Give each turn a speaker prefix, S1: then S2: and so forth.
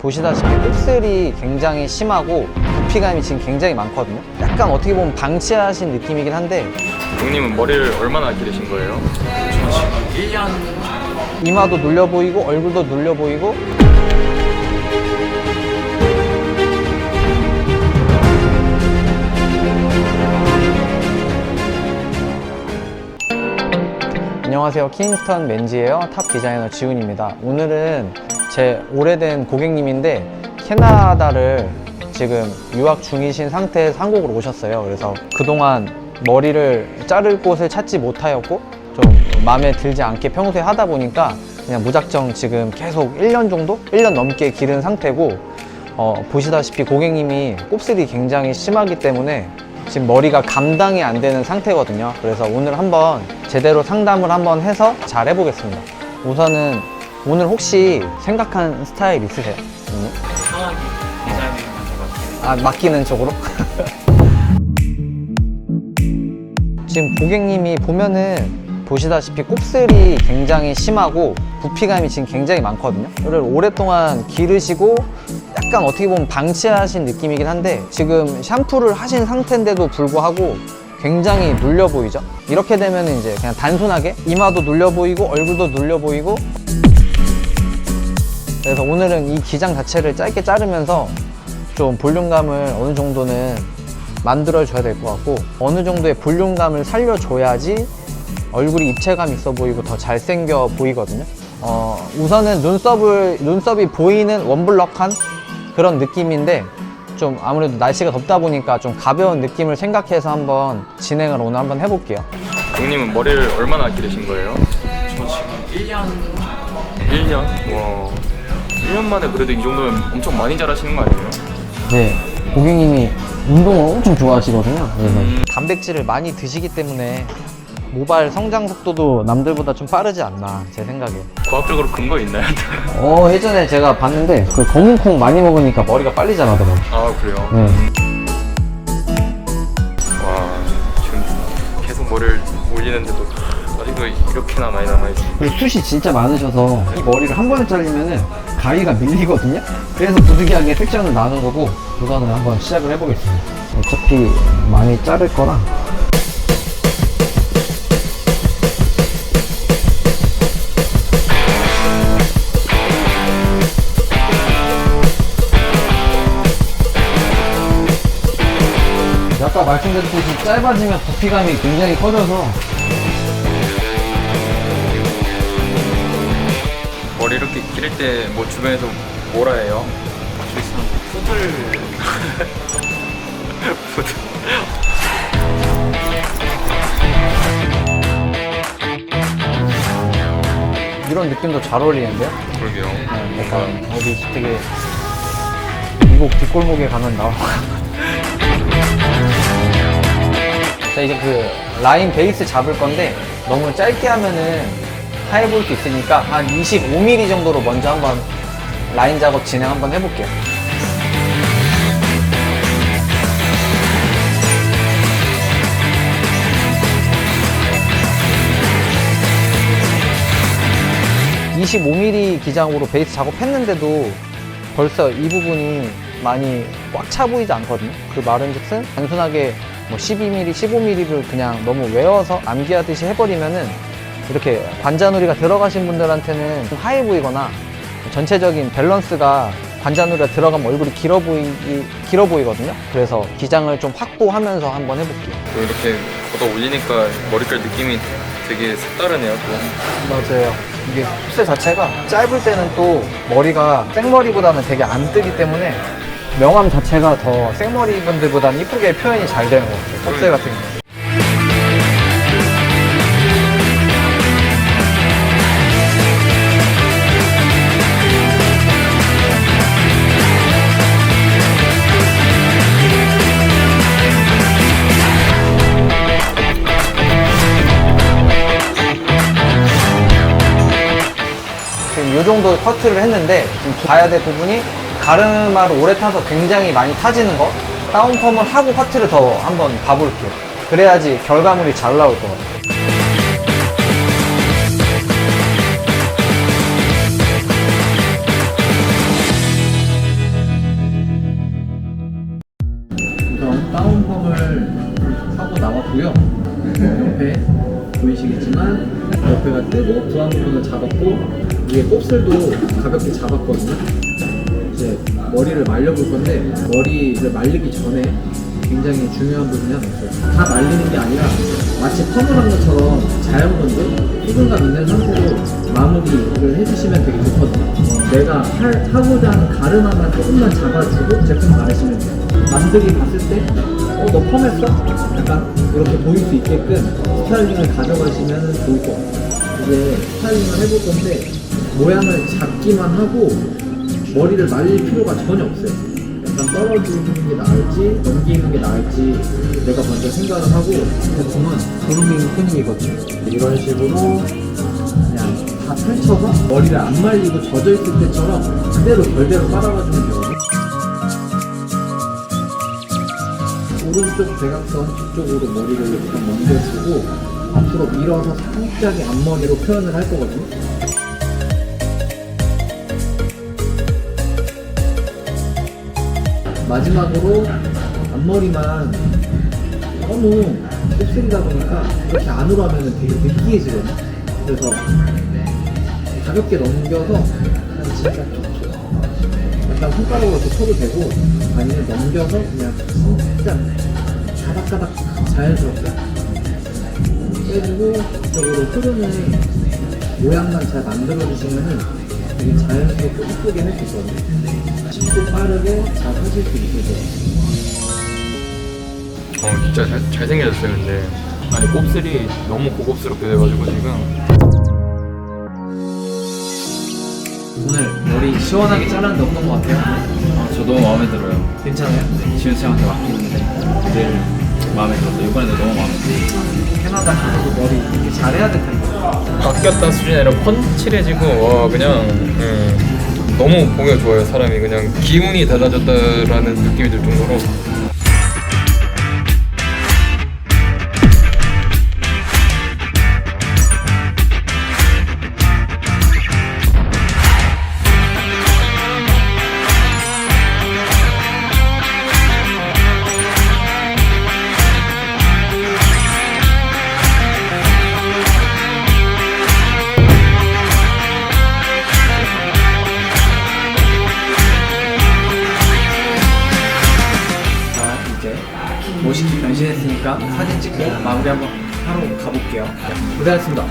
S1: 보시다시피 곱슬이 굉장히 심하고 부피감이 지금 굉장히 많거든요. 약간 어떻게 보면 방치하신 느낌이긴 한데
S2: 형님은 머리를 얼마나 기르신 거예요?
S1: 이마도 눌려 보이고 얼굴도 눌려 보이고 안녕하세요 킹스턴 맨지예요 탑 디자이너 지훈입니다 오늘은 제 오래된 고객님인데 캐나다를 지금 유학 중이신 상태에서 한국으로 오셨어요 그래서 그동안 머리를 자를 곳을 찾지 못하였고 좀 마음에 들지 않게 평소에 하다 보니까 그냥 무작정 지금 계속 1년 정도? 1년 넘게 기른 상태고 어, 보시다시피 고객님이 곱슬이 굉장히 심하기 때문에 지금 머리가 감당이 안 되는 상태거든요. 그래서 오늘 한번 제대로 상담을 한번 해서 잘 해보겠습니다. 우선은 오늘 혹시 생각한 스타일 있으세요? 오늘?
S2: 편하게 디자인만 잡았어요.
S1: 아, 맡기는 쪽으로? 지금 고객님이 보면은 보시다시피 곱슬이 굉장히 심하고 부피감이 지금 굉장히 많거든요. 이를 오랫동안 기르시고 약간 어떻게 보면 방치하신 느낌이긴 한데 지금 샴푸를 하신 상태인데도 불구하고 굉장히 눌려 보이죠? 이렇게 되면 이제 그냥 단순하게 이마도 눌려 보이고 얼굴도 눌려 보이고 그래서 오늘은 이 기장 자체를 짧게 자르면서 좀 볼륨감을 어느 정도는 만들어 줘야 될 것 같고 어느 정도의 볼륨감을 살려줘야지 얼굴이 입체감 있어 보이고 더 잘생겨 보이거든요. 어, 우선은 눈썹을 눈썹이 보이는 원블럭한 그런 느낌인데 좀 아무래도 날씨가 덥다 보니까 좀 가벼운 느낌을 생각해서 한번 진행을 오늘 한번 해볼게요.
S2: 형님은 머리를 얼마나 기르신 거예요?
S3: 저 지금 1년
S2: 1년? 와 1년 만에 그래도 이 정도면 엄청 많이 자라시는 거 아니에요?
S1: 네, 고객님이 운동을 엄청 좋아하시거든요. 그래서
S2: 음.
S1: 단백질을 많이 드시기 때문에 모발 성장 속도도 남들보다 좀 빠르지 않나 제 생각에.
S2: 과학적으로 근거 있나요?
S1: 어 예전에 제가 봤는데 그 검은 콩 많이 먹으니까 머리가 빨리 자라더라고요.
S2: 아 그래요?
S1: 네.
S2: 와 지금 계속 머리를 올리는데도 아직도 이렇게나 많이 남아있어
S1: 그리고 숱이 진짜 많으셔서 이 머리를 한 번에 자르면은 가위가 밀리거든요. 그래서 부득이하게 섹션을 나눈 거고 우선은 한번 시작을 해보겠습니다. 어차피 많이 자를 거라. 아까 말씀드렸듯이 짧아지면 부피감이 굉장히 커져서
S2: 때 뭐 주변에서 뭐라 해요?
S3: 푸들
S1: 이런 느낌도 잘 어울리는데요?
S2: 그러게요
S1: 네, 약간 어디 되게 미국 뒷골목에 가면 나올 것 같아요. 자 이제 그 라인 베이스 잡을 건데 너무 짧게 하면은 보일 수 있으니까 한 25mm 정도로 먼저 한번 라인 작업 진행 한번 해볼게요. (25mm) 기장으로 베이스 작업했는데도 벌써 이 부분이 많이 꽉 차 보이지 않거든요. 그 말은즉슨 단순하게 뭐 12mm, 15mm를 그냥 너무 외워서 암기하듯이 해버리면은 이렇게 관자놀이가 들어가신 분들한테는 좀 하얘 보이거나 전체적인 밸런스가 관자놀이가 들어가면 얼굴이 길어 보이기 길어 보이거든요. 그래서 기장을 좀 확보하면서 한번 해볼게요.
S2: 또 이렇게 걷어 올리니까 머릿결 느낌이 되게 색다르네요 또
S1: 맞아요. 이게 흡세 자체가 짧을 때는 또 머리가 생머리보다는 되게 안 뜨기 때문에 명암 자체가 더 생머리 분들보다는 이쁘게 표현이 잘 되는 것 같아요. 흡세 같은 경우. 정도 커트를 했는데 지금 봐야 될 부분이 가르마를 오래 타서 굉장히 많이 타지는 거. 다운펌을 하고 커트를 더 한번 봐볼게요. 그래야지 결과물이 잘 나올 것 같아요 뜨고 부항 부분을 잡았고 위에 곱슬도 가볍게 잡았거든요. 이제 머리를 말려볼 건데 머리를 말리기 전에 굉장히 중요한 부분이 하나. 다 말리는 게 아니라 마치 펌을 한 것처럼 자연분들 수분감 있는 상태로 마무리를 해주시면 되게 좋거든요. 내가 할, 하고자 하는 가르마만 조금만 잡아주고 제품 바르시면 돼요. 남들이 봤을 때 어, 너 펌했어? 약간 이렇게 보일 수 있게끔 스타일링을 가져가시면 좋을 것 같아요. 이제 스타일링을 해볼 건데 모양을 잡기만 하고 머리를 말릴 필요가 전혀 없어요. 약간 떨어지는 게 나을지 넘기는 게 나을지 내가 먼저 생각을 하고 제품은 그루밍 크림이거든요. 이런 식으로 그냥 다 펼쳐서 머리를 안 말리고 젖어 있을 때처럼 그대로 별대로 깔아가주면 되거든요. 오른쪽 대각선 뒤쪽으로 머리를 일단 먼저 주고 앞으로 밀어서 살짝의 앞머리로 표현을 할 거거든요. 마지막으로 앞머리만 너무 곱슬이다 보니까 이렇게 안으로 하면 되게 느끼해지거든요. 그래서 가볍게 넘겨서 그냥 진짜 약간 손가락으로 이렇게 쳐도 되고 아니면 넘겨서 그냥 살짝 가닥가닥 자연스럽게 빼주고 이쪽으로 흐르는 모양만 잘 만들어주시면은 되게 자연스럽고 이쁘게 할 수 있거든요. 쉽고 빠르게 잘 하실 수 있으세요.
S2: 어 진짜 잘, 잘생겨졌어요 근데 아니 곱슬이 너무 고급스럽게 돼가지고 지금
S1: 오늘 머리 시원하게 잘랐는데 어떤 것 같아요?
S3: 아, 저 너무 마음에 들어요.
S1: 괜찮아요?
S3: 지은 쌤한테 맡기는데 늘 마음에 들었어요. 이번에도 너무
S1: 캐나다 가서도 머리 이렇게 잘해야 될 텐데.
S2: 바뀌었다 수준이 아니라 펀칠해지고 와 그냥 음, 너무 보기가 좋아요 사람이 그냥 기운이 달라졌다라는 느낌이 들 정도로
S1: 변신했으니까 사진 찍고 마무리 한번 하러 가볼게요. 고생하셨습니다.